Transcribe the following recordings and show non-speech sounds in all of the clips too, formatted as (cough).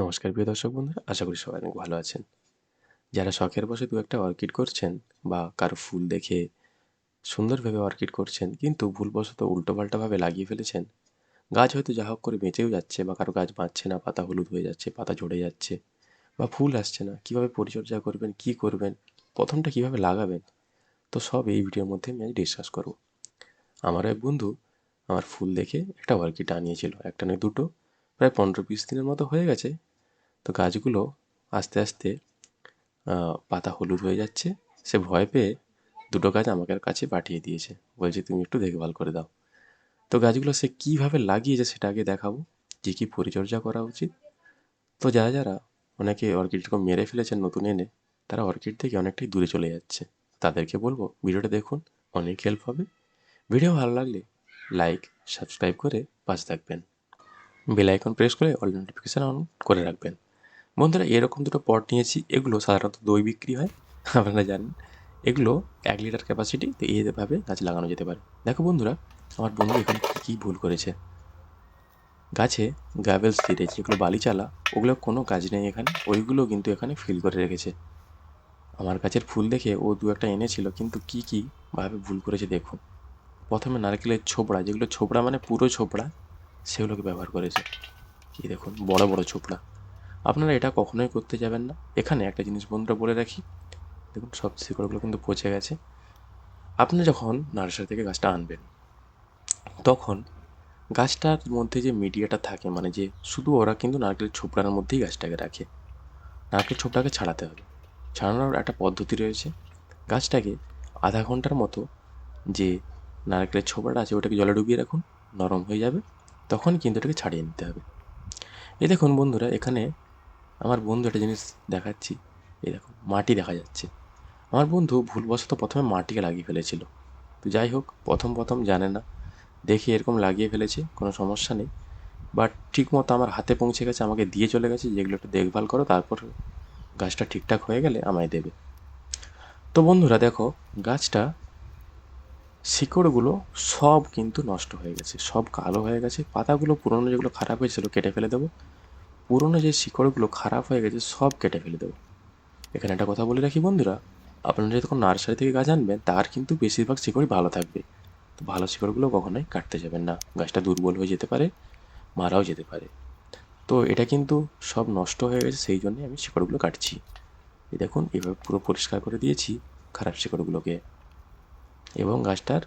নমস্কার, প্রিয় দর্শক বন্ধুরা, আশা করি সবাই অনেক ভালো আছেন। যারা শখের বসে দু একটা অর্কিড করছেন বা কারও ফুল দেখে সুন্দরভাবে অর্কিড করছেন, কিন্তু ভুলবশত উল্টোপাল্টাভাবে লাগিয়ে ফেলেছেন, গাছ হয়তো যা হোক করে বেঁচেও যাচ্ছে বা কারও গাছ বাঁচছে না, পাতা হলুদ হয়ে যাচ্ছে, পাতা ঝরে যাচ্ছে বা ফুল আসছে না, কীভাবে পরিচর্যা করবেন, কি করবেন, প্রথমটা কীভাবে লাগাবেন, তো সব এই ভিডিওর মধ্যে আমি ডিসকাস করব। আমার এক বন্ধু আমার ফুল দেখে একটা অর্কিড আনিয়েছিল, একটা নয় দুটো প্রায় পনেরো বিশ দিনের মতো হয়ে গেছে। তো গাছগুলো আস্তে আস্তে পাতা হলুদ হয়ে যাচ্ছে। সে ভয় পেয়ে দুটো গাছ আমাকে কাছে পাঠিয়ে দিয়েছে। বলছে, তুমি একটু দেখভাল করে দাও। তো গাছগুলো সে কীভাবে লাগিয়েছে সেটা আগে দেখাবো। কী কী পরিচর্যা করা উচিত? তো যারা যারা অনেকে অর্কিডকে মেরে ফেলেছেন নতুন এনে, তারা অর্কিড থেকে অনেকটাই দূরে চলে যাচ্ছে। তাদেরকে বলব, ভিডিওটা দেখুন, অনেক হেল্প হবে। ভিডিও ভালো লাগলে লাইক সাবস্ক্রাইব করে পাশে থাকবেন। বেল আইকন প্রেস করে অল নোটিফিকেশান অন করে রাখবেন। বন্ধুরা, এরকম দুটো পট নিয়েছি, এগুলো সাধারণত দই বিক্রি হয়, (laughs) আপনারা জানেন। এগুলো এক লিটার ক্যাপাসিটি তো এইভাবে গাছ লাগানো যেতে পারে। দেখো বন্ধুরা, আমার বন্ধু এখানে কী কী ভুল করেছে। গাছে গ্যাভেলস দিয়ে যেগুলো বালি চালা ওগুলো কোনো কাজ নেই এখানে, ওইগুলো কিন্তু এখানে ফিল করে রেখেছে। আমার গাছের ফুল দেখে ও দু একটা এনেছিল, কিন্তু কী কী ভাবে ভুল করেছে দেখুন। প্রথমে নারকেলের ছোবড়া যেগুলো ছোবড়া মানে পুরো ছোবড়া সেগুলোকে ব্যবহার করেছে। এই দেখুন, বড় বড় ছোবড়া আপনারা এটা কখনোই করতে যাবেন না। এখানে একটা জিনিস বন্ধুরা বলে রাখি। দেখুন, সব শিকড়গুলো কিন্তু পচে গেছে। আপনি যখন নার্সারি থেকে গাছটা আনবেন, তখন গাছটার মধ্যে যে মিডিয়াটা থাকে মানে যে শুধু ওরা কিন্তু নারকেলের ছোপড়ার মধ্যেই গাছটাকে রাখে। নারকেল ছোপড়াকে ছাড়াতে হবে। ছাড়ানোর একটা পদ্ধতি রয়েছে। গাছটাকে আধা ঘণ্টার মতো যে নারকেলের ছোপড়াটা আছে, ওটাকে জলে ডুবিয়ে রাখুন, নরম হয়ে যাবে। তখন কিন্তু এটাকে ছাড়িয়ে নিতে হবে। এই দেখুন বন্ধুরা, এখানে আমার বন্ধু একটা জিনিস দেখাচ্ছি। এই দেখুন, মাটি দেখা যাচ্ছে। আমার বন্ধু ভুলবশত প্রথমে মাটিকে লাগিয়ে ফেলেছিল। তো যাই হোক, প্রথম প্রথম জানে না, দেখে এরকম লাগিয়ে ফেলেছে, কোনো সমস্যা নেই। বাট ঠিক মতো আমার হাতে পৌঁছে গেছে, আমাকে দিয়ে চলে গেছে, যেগুলো একটু দেখভাল করো, তারপর গাছটা ঠিকঠাক হয়ে গেলে আমায় দেবে। তো বন্ধুরা, দেখো, গাছটা শিকড়গুলো সব কিন্তু নষ্ট হয়ে গেছে, সব কালো হয়ে গেছে। পাতাগুলো পুরনো যেগুলো খারাপ হয়েছিল কেটে ফেলে দেবো। পুরনো যে শিকড়গুলো খারাপ হয়ে গেছে সব কেটে ফেলে দেবো। এখানে একটা কথা বলে রাখি বন্ধুরা, আপনারা যখন নার্সারি থেকে গাছ আনবেন, তার কিন্তু বেশিরভাগ শিকড়ই ভালো থাকবে। তো ভালো শিকড়গুলো কখনোই কাটতে যাবেন না। গাছটা দুর্বল হয়ে যেতে পারে, মারাও যেতে পারে। তো এটা কিন্তু সব নষ্ট হয়ে গেছে, সেই জন্যে আমি শিকড়গুলো কাটছি। দেখুন, এভাবে পুরো পরিষ্কার করে দিয়েছি খারাপ শিকড়গুলোকে। এবং গাছটার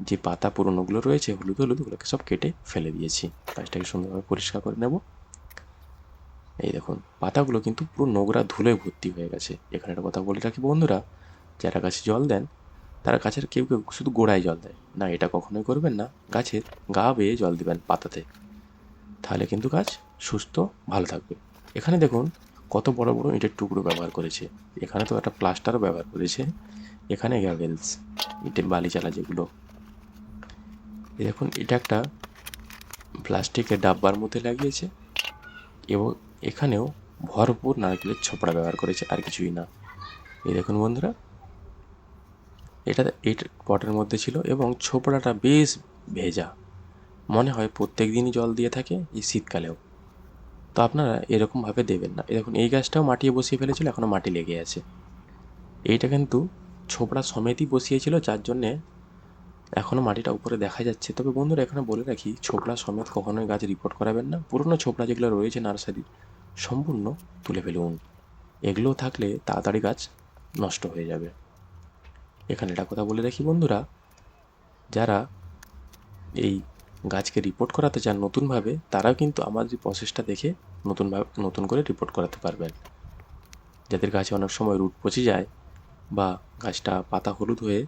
যে পাতা পুরনোগুলো রয়েছে, হলুদ হলুদ, ওগুলোকে সব কেটে ফেলে দিয়েছি। গাছটাকে সুন্দরভাবে পরিষ্কার করে নেব। এই দেখুন, পাতাগুলো কিন্তু পুরো নোংরা ধুলে ভর্তি হয়ে গেছে। এখানে একটা কথা বলে রাখি বন্ধুরা, যারা গাছে জল দেন, তারা গাছের কেউ কেউ শুধু গোড়ায় জল দেয়। না, এটা কখনোই করবেন না। গাছের গা বেয়ে জল দিবেন পাতাতে। তাহলে কিন্তু গাছ সুস্থ, ভালো থাকবে। এখানে দেখুন, কত বড় বড় ইটের টুকরো ব্যবহার করেছে। এখানে তো একটা প্লাস্টারও ব্যবহার করেছে। এখানে গ্যাভেলস ইটের বালি চালা যেগুলো। দেখুন, এটা একটা প্লাস্টিকের ডাব্বার মধ্যে লাগিয়েছে এবং এখানেও ভরপুর নারকেলের ছোপড়া ব্যবহার করেছে, আর কিছুই না। এই দেখুন বন্ধুরা, এটা এই পটের মধ্যে ছিল এবং ছোপড়াটা বেশ ভেজা। মনে হয় প্রত্যেক দিনই জল দিয়ে থাকে এই শীতকালেও। তো আপনারা এরকমভাবে দেবেন না। দেখুন, এই গাছটাও মাটিয়ে বসিয়ে ফেলেছিল এখনও মাটি লেগে আছে। এইটা কিন্তু ছোপড়া সমেতই বসিয়েছিল, যার জন্যে এখনও মাটিটা উপরে দেখা যাচ্ছে। তবে বন্ধুরা, এখানে বলে রাখি, ছোপড়া সমেত কখনোই গাছ রিপোর্ট করাবেন না। পুরনো ছোপড়া যেগুলো রয়েছে নার্সারির, সম্পূর্ণ তুলে ফেলুন। এগুলো থাকলে তাড়াতাড়ি গাছ নষ্ট হয়ে যাবে। এখানে একটা কথা বলে রাখি বন্ধুরা, যারা এই গাছকে রিপোর্ট করাতে চান নতুনভাবে, তারাও কিন্তু আমার যে প্রসেসটা দেখে নতুনভাবে, নতুন করে রিপোর্ট করাতে পারবেন। যাদের গাছে অনেক সময় রুট পচে যায় বা গাছটা পাতা হলুদ হয়ে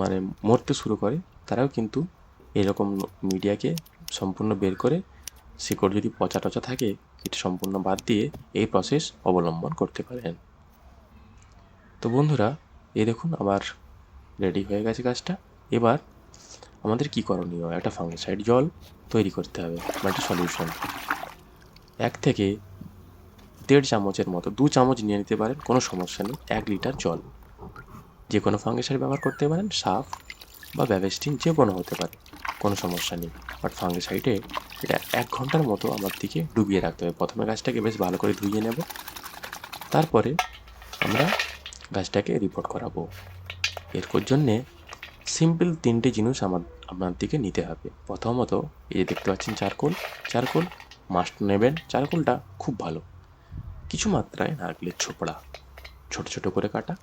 মানে মরতে শুরু করে, তারাও কিন্তু এরকম মিডিয়াকে সম্পূর্ণ বের করে, শিকড় যদি পচা টচা থাকে এটা সম্পূর্ণ বাদ দিয়ে এই প্রসেস অবলম্বন করতে পারেন। তো বন্ধুরা, এই দেখুন আমার রেডি হয়ে গেছে গাছটা। এবার আমাদের কি করণীয়? একটা ফাঙ্গিসাইড জল তৈরি করতে হবে মানে একটা সলিউশন এক থেকে দেড় চামচের মতো, দু চামচ নিয়ে নিতে পারেন, কোনো সমস্যা নেই। এক লিটার জল। যে কোনো ফাঙ্গিসাইড ব্যবহার করতে পারেন, সাফ বা ব্যাভেস্টিন যে কোনো হতে পারে, কোনো সমস্যা নেই। বাট ফাঙ্গিসাইডে এটা এক ঘণ্টার মতো আমার দিকে ডুবিয়ে রাখতে হবে। প্রথমে গাছটাকে বেশ ভালো করে ধুইয়ে নেব। তারপরে আমরা গাছটাকে রিপোর্ট করাবো। এর জন্যে সিম্পল তিনটে জিনিস আমার, আপনার দিকে নিতে হবে। প্রথমত এই দেখতে পাচ্ছেন, চারকোল। চারকোল মাস্ট নেবেন। চারকোলটা খুব ভালো। কিছু মাত্রায় নারকেলের ছোপড়া, ছোট ছোট করে কাটা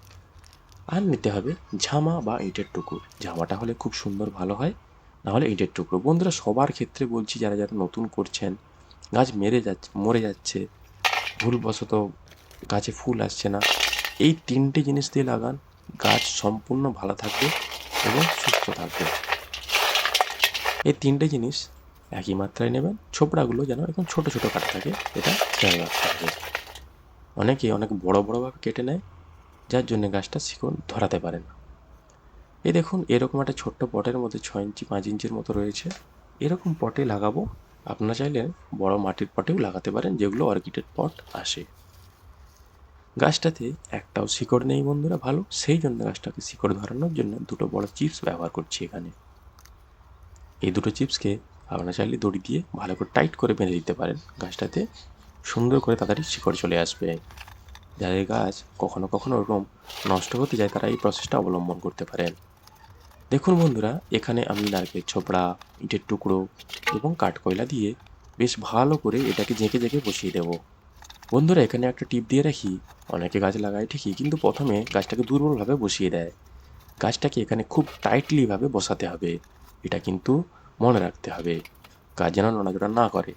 আর নিতে হবে ঝামা বা ইটের টুকরো। ঝামাটা হলে খুব সুন্দর ভালো হয় নাহলে ইটের টুকরো। বন্ধুরা, সবার ক্ষেত্রে বলছি, যারা যারা নতুন করছেন, গাছ মেরে যাচ্ছে, মরে যাচ্ছে, ভুলবশত গাছে ফুল আসছে না, এই তিনটে জিনিস দিয়ে লাগান, গাছ সম্পূর্ণ ভালো থাকবে এবং সুস্থ থাকবে। এই তিনটে জিনিস একই মাত্রায় নেবেন, ছোপড়াগুলো যেন এখন ছোট ছোট কাটা থাকে, এটা খেয়াল রাখতে হবে। অনেকে অনেক বড় বড়োভাবে কেটে নেয়, যার জন্য গাছটা শিকড় ধরাতে পারে না। এই দেখুন, এরকম একটা ছোট্ট পটের মধ্যে ছ ইঞ্চি, পাঁচ ইঞ্চির মতো রয়েছে। এরকম পটে লাগাবো, আপনারা চাইলে বড় মাটির পটেও লাগাতে পারেন, যেগুলো অর্কিডের পট আসে। গাছটাতে একটাও শিকড় নেই বন্ধুরা, ভালো। সেই জন্য গাছটাকে শিকড় ধরানোর জন্য দুটো বড় চিপস ব্যবহার করছি এখানে। এই দুটো চিপসকে আপনারা চাইলে দড়ি দিয়ে ভালো করে টাইট করে বেঁধে দিতে পারেন গাছটাতে। সুন্দর করে তাড়াতাড়ি শিকড় চলে আসবে। যাদের গাছ কখনো কখনো ওরকম নষ্ট হতে যায়, তারা এই প্রসেসটা অবলম্বন করতে পারেন দেখুন বন্ধুরা, এখানে আমি নারকেল ছোপড়া, ইটের টুকরো এবং কাঠকয়লা দিয়ে বেশ ভালো করে এটাকে জেঁকে জেঁকে বসিয়ে দেব। বন্ধুরা, এখানে একটা টিপ দিয়ে রাখি, অনেকে গাছ লাগায় ঠিকই, কিন্তু প্রথমে গাছটাকে দুর্বলভাবে বসিয়ে দেয়। গাছটাকে এখানে খুব টাইটলিভাবে বসাতে হবে, এটা কিন্তু মনে রাখতে হবে। গাছ যেন নড়াচড়া না করে।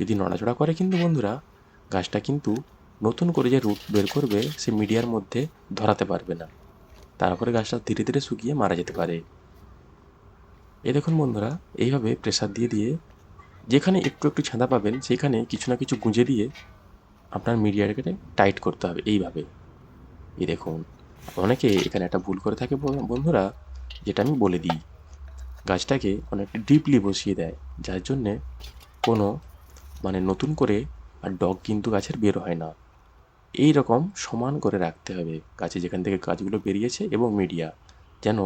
যদি নড়াচড়া করে কিন্তু বন্ধুরা, গাছটা কিন্তু নতুন করে যে রুট বের করবে, সে মিডিয়ার মধ্যে ধরাতে পারবে না। তারপরে গাছটা ধীরে ধীরে শুকিয়ে মারা যেতে পারে। এ দেখুন বন্ধুরা, এইভাবে প্রেসার দিয়ে দিয়ে যেখানে একটু একটু ছাঁদা পাবেন, সেখানে কিছু না কিছু গুঁজে দিয়ে আপনার মিডিয়াটাকে টাইট করতে হবে এইভাবে। এই দেখুন, অনেকে এখানে একটা ভুল করে থাকে বন্ধুরা, যেটা আমি বলে দিই। গাছটাকে অনেক ডিপলি বসিয়ে দেয়, যার জন্যে কোনো মানে নতুন করে আর ডগ কিন্তু গাছের বের হয় না। এই রকম সমান করে রাখতে হবে গাছে যেখান থেকে গাছগুলো বেরিয়েছে এবং মিডিয়া যেন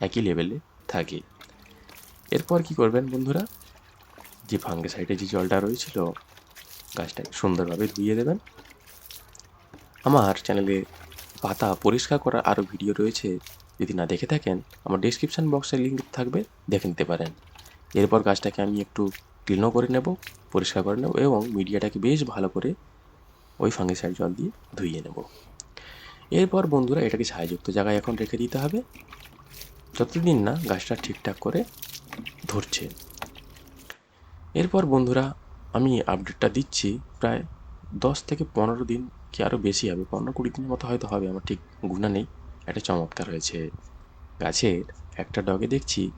একই লেভেলে থাকে। এরপর কি করবেন বন্ধুরা? যে ফাঙ্গিসাইডে যে জলটা রয়েছিল, গাছটাকে সুন্দরভাবে ধুইয়ে দেবেন। আমার চ্যানেলে পাতা পরিষ্কার করার আরও ভিডিও রয়েছে, যদি না দেখে থাকেন, আমার ডিসক্রিপশান বক্সে লিঙ্ক থাকবে, দেখে নিতে পারেন। এরপর গাছটাকে আমি একটু ক্লিনও করে নেব, পরিষ্কার করে নেব এবং মিডিয়াটাকে বেশ ভালো করে ওই ফাঙ্গিসাইড জল দিয়ে ধুইয়ে নেব। এরপর বন্ধুরা এটাকে ছায়াযুক্ত জায়গায় এখন রেখে দিতে হবে। যতদিন না গাছটা ঠিকঠাক করে ধরছে। এরপর বন্ধুরা আমি আপডেটটা দিচ্ছি, প্রায় দশ থেকে পনেরো দিন কি আরও বেশি হবে, পনেরো কুড়ি দিনের মতো হয়তো হবে, আমার ঠিক গুণা নেই। একটা চমৎকার হয়েছে। গাছের একটা ডগে দেখছি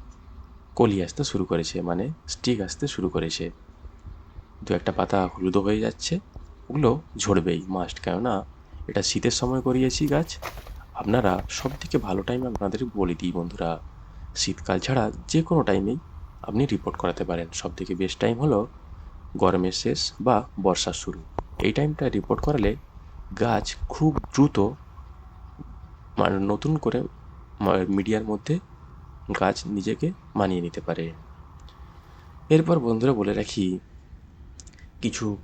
কলি আসতে শুরু করেছে মানে স্টিক আসতে শুরু করেছে। দু একটা পাতা হলুদও হয়ে যাচ্ছে, ওগুলো ঝরবেই মাস্ট কেননা এটা শীতের সময় করিয়েছি গাছ। আপনারা সব থেকে ভালো টাইম আপনাদের বলে দিই বন্ধুরা, শীতকাল ছাড়া যে কোনো টাইমেই আপনি রিপোর্ট করাতে পারেন। সব থেকে বেস্ট টাইম হলো গরমের শেষ বা বর্ষার শুরু। এই টাইমটা রিপোর্ট করালে গাছ খুব দ্রুত মানে নতুন করে মিডিয়ার মধ্যে গাছ নিজেকে মানিয়ে নিতে পারে। এরপর বন্ধুরা বলে রাখি, কিছু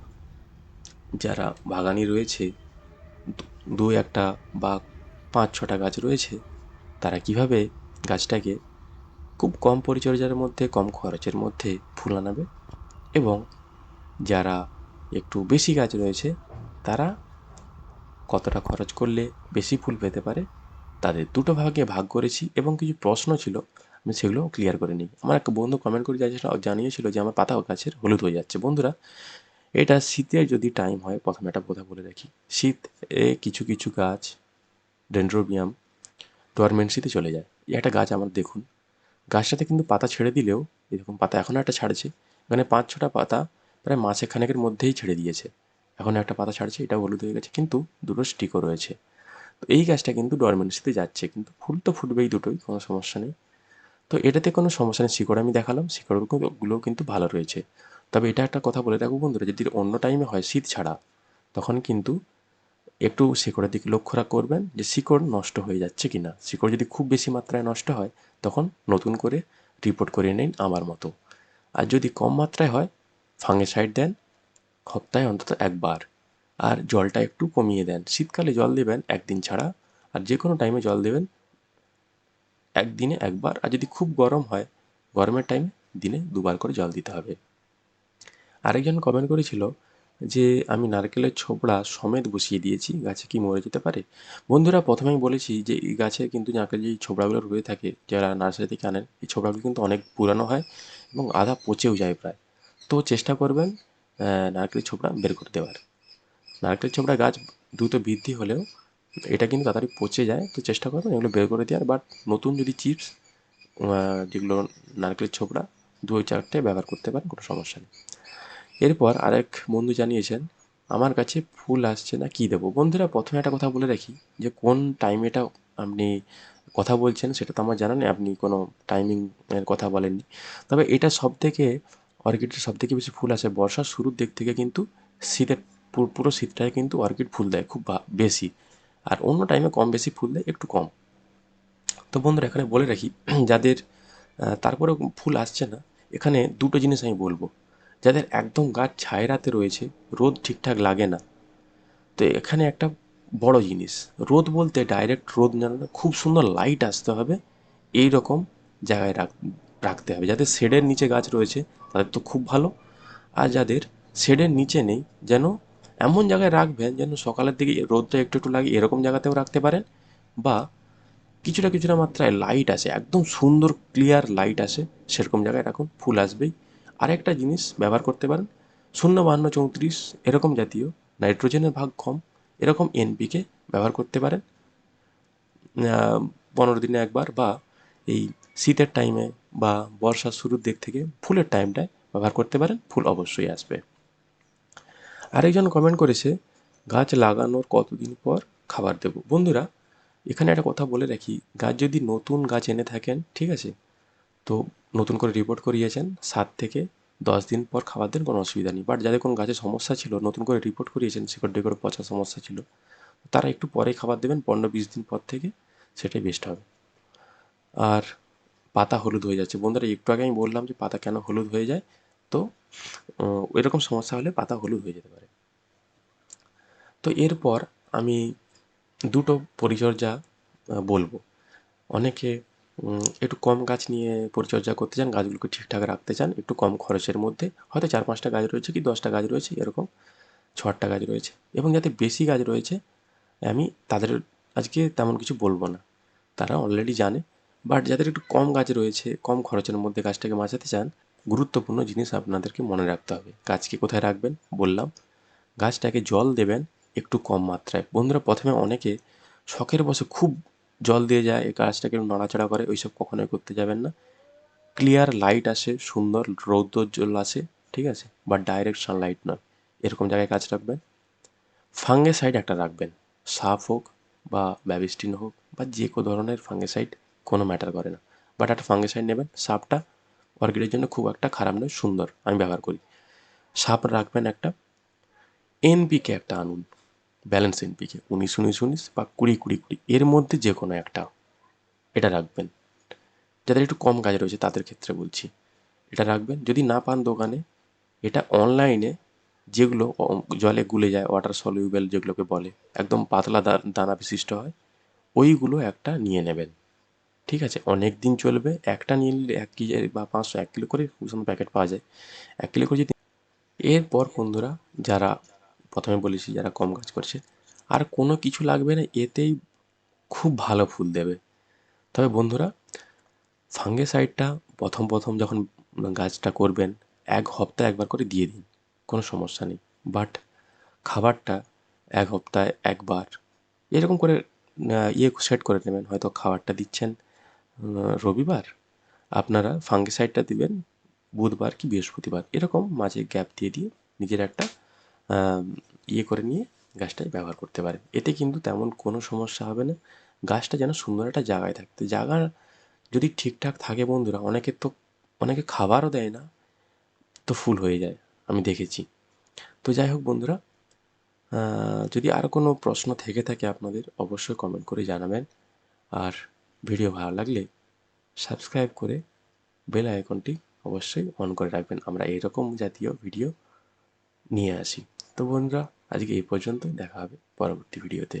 যারা বাগানি রয়েছে দু একটা বা পাঁচ ছটা গাছ রয়েছে, তারা কীভাবে গাছটাকে খুব কম পরিচর্যার মধ্যে, কম খরচের মধ্যে ফুল আনাবে এবং যারা একটু বেশি গাছ রয়েছে, তারা কতটা খরচ করলে বেশি ফুল পেতে পারে তাদের দুটো ভাগে ভাগ করেছি এবং কিছু প্রশ্ন ছিল, আমি সেগুলো ক্লিয়ার করে নিই। আমার একটা বন্ধু কমেন্ট করে যাচ্ছিল জানিয়েছিল যে আমার পাতা গাছের হলুদ হয়ে যাচ্ছে। বন্ধুরা, এটা শীতে যদি টাইম হয়, প্রথমে একটা কথা বলে রাখি শীত এ কিছু কিছু গাছ ডেন্ড্রোবিয়াম ডরমেন্সিতে চলে যায়। একটা গাছ আমার দেখুন। গাছটাতে কিন্তু পাতা ছেড়ে দিলেও, এরকম পাতা এখনও একটা ছাড়ছে। এখানে পাঁচ ছটা পাতা প্রায় মাসে খানেকের মধ্যেই ছেড়ে দিয়েছে। এখন একটা পাতা ছাড়ছে, এটা হলুদ হয়ে গেছে, কিন্তু দুটো স্টিকও রয়েছে। তো এই গাছটা কিন্তু ডরমেন্সিতে যাচ্ছে, কিন্তু ফুল তো ফুটবেই দুটোই, কোনো সমস্যা নেই। তো এটাতে কোনো সমস্যা নেই, শিকড় আমি দেখালাম শিকড়গুলোও কিন্তু ভালো রয়েছে। তবে এটা একটা কথা বলে রাখব বন্ধুরা, যদি অন্য টাইমে হয় শীত ছাড়া, তখন কিন্তু একটু শিকড়ের দিকে লক্ষ্য করবেন যে শিকড় নষ্ট হয়ে যাচ্ছে কি না শিকড় যদি খুব বেশি মাত্রায় নষ্ট হয়, তখন নতুন করে রিপোর্ট করে নিন আমার মতো। আর যদি কম মাত্রায় হয় ফাঙ্গিসাইড দেন, সপ্তাহে অন্তত একবার। আর জলটা একটু কমিয়ে দেন। শীতকালে জল দেবেন একদিন ছাড়া, আর যে কোনো টাইমে জল দেবেন একদিনে একবার। আর যদি খুব গরম হয়, গরমের টাইমে দিনে দুবার করে জল দিতে হবে। আরেকজন কমেন্ট করেছিল যে, আমি নারকেলের ছোবড়া সমেত বসিয়ে দিয়েছি, গাছে কি মরে যেতে পারে? বন্ধুরা, প্রথমেই বলেছি যে, এই গাছে কিন্তু নারকেল যে ছোবড়াগুলো রয়ে থাকে, যারা নার্সারি থেকে আনেন, এই ছোবড়াগুলো কিন্তু অনেক পুরানো হয় এবং আধা পচেও যায় প্রায়। তো চেষ্টা করবেন নারকেলের ছোবড়া বের করে দেওয়ার নারকেলের ছোবড়া গাছ দ্রুত বৃদ্ধি হলেও এটা কিন্তু তাড়াতাড়ি পচে যায়, তো চেষ্টা করবেন এগুলো বের করে দেওয়ার। বাট নতুন যদি চিপস যেগুলো নারকেলের ছোবড়া দু চারটে ব্যবহার করতে পারেন, কোনো সমস্যা নেই। এরপর আরেক বন্ধু জানিয়েছেন, আমার কাছে ফুল আসছে না, কী দেবো? বন্ধুরা, প্রথমে একটা কথা বলে রাখি যে, কোন টাইমে এটা আপনি কথা বলছেন সেটা তো আমার জানা নেই, আপনি কোনো টাইমিংয়ের কথা বলেননি। তবে এটা সব থেকে অর্কিডের সব থেকে বেশি ফুল আসে বর্ষার শুরুর দিক থেকে কিন্তু শীতের পুরো শীতটায় কিন্তু অর্কিড ফুল দেয় খুব বেশি। আর অন্য টাইমে কম বেশি ফুল দেয় একটু কম। তো বন্ধুরা, এখানে বলে রাখি, (clears throat) যাদের তারপরে ফুল আসছে না, এখানে দুটো জিনিস আমি বলব। যাদের একদম গাছ ছায়রাতে রয়েছে, রোদ ঠিকঠাক লাগে না। তো এখানে একটা বড় জিনিস, রোদ বলতে ডাইরেক্ট রোদ না, খুব সুন্দর লাইট আসতে হবে এই রকম জায়গায় রাখ, রাখতে হবে। যাদের শেডের নিচে গাছ রয়েছে, তাদের তো খুব ভালো। আর যাদের শেডের নিচে নেই, যেন এমন জায়গায় রাখবেন যেন সকালের দিকে রোদটা একটু একটু লাগে, এরকম জায়গাতেও রাখতে পারেন। বা কিছুটা কিছুটা মাত্রায় লাইট আসে, একদম সুন্দর ক্লিয়ার লাইট আসে, সেরকম জায়গায় রাখুন, ফুল আসবেই। আরেকটা জিনিস ব্যবহার করতে পারেন, শূন্য বাহান্ন চৌত্রিশ, এরকম জাতীয় নাইট্রোজেনের ভাগ কম, এরকম এনপিকে ব্যবহার করতে পারেন। পনেরো দিনে একবার বা এই শীতের টাইমে বা বর্ষার শুরুর দিক থেকে ফুলের টাইমটায় ব্যবহার করতে পারেন, ফুল অবশ্যই আসবে। আরেকজন কমেন্ট করেছে, গাছ লাগানোর কতদিন পর খাবার দেব? বন্ধুরা, এখানে একটা কথা বলে রাখি, গাছ যদি নতুন গাছ এনে থাকেন, ঠিক আছে, তো নতুন করে রিপোর্ট করিয়েছেন, সাত থেকে দশ দিন পর খাবার দেন, কোনো অসুবিধা নেই। বাট যাদের কোনো গাছের সমস্যা ছিল, নতুন করে রিপোর্ট করিয়েছেন, শিকড় ডিকড় পচা সমস্যা ছিল, তারা একটু পরে খাবার দেবেন, পনেরো বিশ দিন পর থেকে সেটাই বেস্ট হবে। আর পাতা হলুদ হয়ে যাচ্ছে। বন্ধুরা, একটু আগে আমি বললাম যে পাতা কেন হলুদ হয়ে যায়? তো এরকম সমস্যা হলে পাতা হলুদ হয়ে যেতে পারে। তো এরপর আমি দুটো পরিচর্যা বলব। অনেকে একটু কম গাছ নিয়ে পরিচর্যা করতে চান, গাছগুলোকে ঠিকঠাক রাখতে চান, একটু কম খরচের মধ্যে। হয়তো চার পাঁচটা গাছ রয়েছে কি দশটা গাছ রয়েছে, এরকম ছ গাছ রয়েছে। এবং যাতে বেশি গাছ রয়েছে, আমি তাদের আজকে তেমন কিছু বলব না। তারা অলরেডি জানে। বাট যাদের একটু কম গাছ রয়েছে, কম খরচের মধ্যে গাছটাকে বাঁচাতে চান গুরুত্বপূর্ণ জিনিস আপনাদেরকে মনে রাখতে হবে। গাছকে কোথায় রাখবেন? বললাম। গাছটাকে জল দেবেন একটু কম মাত্রায়। বন্ধুরা, প্রথমে অনেকে শখের বসে খুব জল দিয়ে যায়, এই গাছটাকে নড়াচড়া করে, ওইসব কখনোই করতে যাবেন না। ক্লিয়ার লাইট আসে, সুন্দর রৌদ্রোজ্জ্বল আসে, ঠিক আছে? বা ডাইরেক্ট সানলাইট নয়। এরকম জায়গায় গাছ রাখবেন। ফাঙ্গেসাইড একটা রাখবেন। সাফ হোক বা ব্যাবিস্টিন হোক বা যে কোনো ধরনের ফাঙ্গেসাইড কোনো ম্যাটার করে না। বাট একটা ফাঙ্গে ফাঙ্গেসাইড নেবেন, সাপটা অর্কিডের জন্য খুব একটা খারাপ নয়, সুন্দর আমি ব্যবহার করি। সাপ রাখবেন একটা, এনপিকে একটা আনুন, ব্যালেন্স এনপিকে, উনিশ উনিশ উনিশ বা কুড়ি কুড়ি কুড়ি, এর মধ্যে যে কোনো একটা এটা রাখবেন। যাদের একটু কম কাজ রয়েছে তাদের ক্ষেত্রে বলছি, এটা রাখবেন। যদি না পান দোকানে, এটা অনলাইনে যেগুলো জলে গুলে যায় ওয়াটার সলিউবেল যেগুলোকে বলে, একদম পাতলা দানা বিশিষ্ট হয়, ওইগুলো একটা নিয়ে নেবেন। ঠিক আছে, অনেক দিন চলবে, একটা নিলে এক কেজি বা পাঁচশো, এক কিলো করে ভীষণ প্যাকেট পাওয়া যায়। এক কিলো করে যদি এরপর বন্ধুরা, যারা প্রথমে বলেছি, যারা কম কাজ করছে, আর কোনো কিছু লাগবে না, এতেই খুব ভালো ফুল দেবে। তবে বন্ধুরা ফাঙ্গেসাইডটা প্রথম প্রথম যখন গাছটা করবেন, এক হপ্তাহ একবার করে দিয়ে দিন, কোনো সমস্যা নেই। বাট খাবারটা এক সপ্তাহে একবার, এরকম করে ইয়ে সেট করে নেবেন, হয়তো খাবারটা দিচ্ছেন রবিবার আপনারা ফাঙ্গিসাইডটা দিবেন, বুধবার কি বৃহস্পতিবার, এরকম মাঝে গ্যাপ দিয়ে দিয়ে নিজের একটা ইয়ে করে নিয়ে গাছটায় ব্যবহার করতে পারেন। এতে কিন্তু তেমন কোনো সমস্যা হবে না, গাছটা যেন সুন্দর একটা জায়গায় থাকতে। জায়গা যদি ঠিকঠাক থাকে বন্ধুরা, অনেকে তো, অনেকে খাবারও দেয় না, তো ফুল হয়ে যায়, আমি দেখেছি। তো যাই হোক বন্ধুরা যদি আর কোনো প্রশ্ন থেকে থাকে আপনাদের, অবশ্যই কমেন্ট করে জানাবেন। আর ভিডিও ভালো লাগলে সাবস্ক্রাইব করে বেল আইকনটি অবশ্যই অন করে রাখবেন। আমরা এরকম জাতীয় ভিডিও নিয়ে আসি। তো বন্ধুরা, আজকে এই পর্যন্ত দেখা হবে পরবর্তী ভিডিওতে